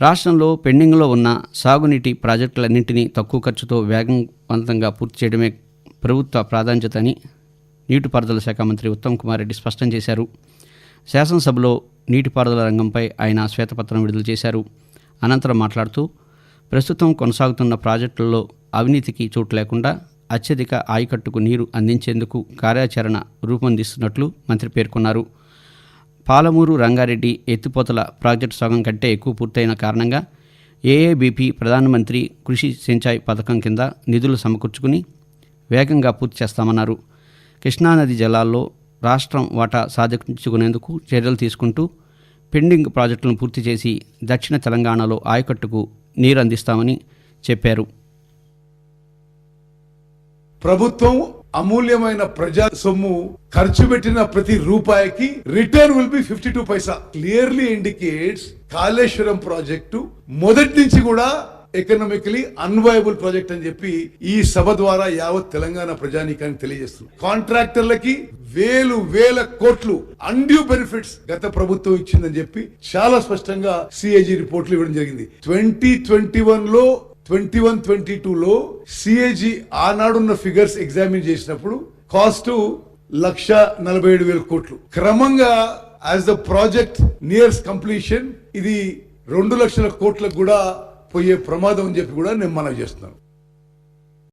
రాష్ట్రంలో పెండింగ్లో ఉన్న సాగునీటి ప్రాజెక్టులన్నింటినీ తక్కువ ఖర్చుతో వేగవంతంగా పూర్తి చేయడమే ప్రభుత్వ ప్రాధాన్యత అని నీటిపారుదల శాఖ మంత్రి ఉత్తమ్ కుమార్ రెడ్డి స్పష్టం చేశారు. శాసనసభలో నీటిపారుదల రంగంపై ఆయన శ్వేతపత్రం విడుదల చేశారు. అనంతరం మాట్లాడుతూ ప్రస్తుతం కొనసాగుతున్న ప్రాజెక్టులలో అవినీతికి చోటు లేకుండా అత్యధిక ఆయకట్టుకు నీరు అందించేందుకు కార్యాచరణ రూపొందిస్తున్నట్లు మంత్రి పేర్కొన్నారు. పాలమూరు రంగారెడ్డి ఎత్తిపోతల ప్రాజెక్టు సగం కంటే ఎక్కువ పూర్తయిన కారణంగా ఏఏబీపీ ప్రధానమంత్రి కృషి సించాయ్ పథకం కింద నిధులు సమకూర్చుకుని వేగంగా పూర్తి చేస్తామన్నారు. కృష్ణానది జలాల్లో రాష్ట్రం వాటా సాధించుకునేందుకు చర్యలు తీసుకుంటూ పెండింగ్ ప్రాజెక్టులను పూర్తి చేసి దక్షిణ తెలంగాణలో ఆయకట్టుకు నీరు అందిస్తామని చెప్పారు. ప్రభుత్వం అమూల్యమైన ప్రజా సొమ్ము ఖర్చు పెట్టిన ప్రతి రూపాయికి return will be fifty two paisa. Clearly indicates Kaleshwaram project మొదటి నుంచి కూడా ఎకనామికలీ అన్వయబుల్ ప్రాజెక్ట్ అని చెప్పి ఈ సభ ద్వారా యావత్ తెలంగాణ ప్రజానీకానికి తెలియజేస్తుంది కాంట్రాక్టర్లకి వేలు వేల కోట్లు అన్డ్యూ బెనిఫిట్స్ గత ప్రభుత్వం ఇచ్చిందని చెప్పి చాలా స్పష్టంగా సిఏజీ రిపోర్ట్లు ఇవ్వడం జరిగింది. ట్వంటీ ట్వంటీ వన్లో ట్వంటీ వన్ ట్వంటీ టూలో సిఏజీ ఆనాడున్న ఫిగర్స్ ఎగ్జామిన్ చేసినప్పుడు కాస్ట్ లక్ష నలభై ఏడు వేల కోట్లు. క్రమంగా as the project nears completion ఇది రెండు లక్షల కోట్లకు కూడా పోయే ప్రమాదం అని చెప్పి కూడా నేను మనం చేస్తున్నాను.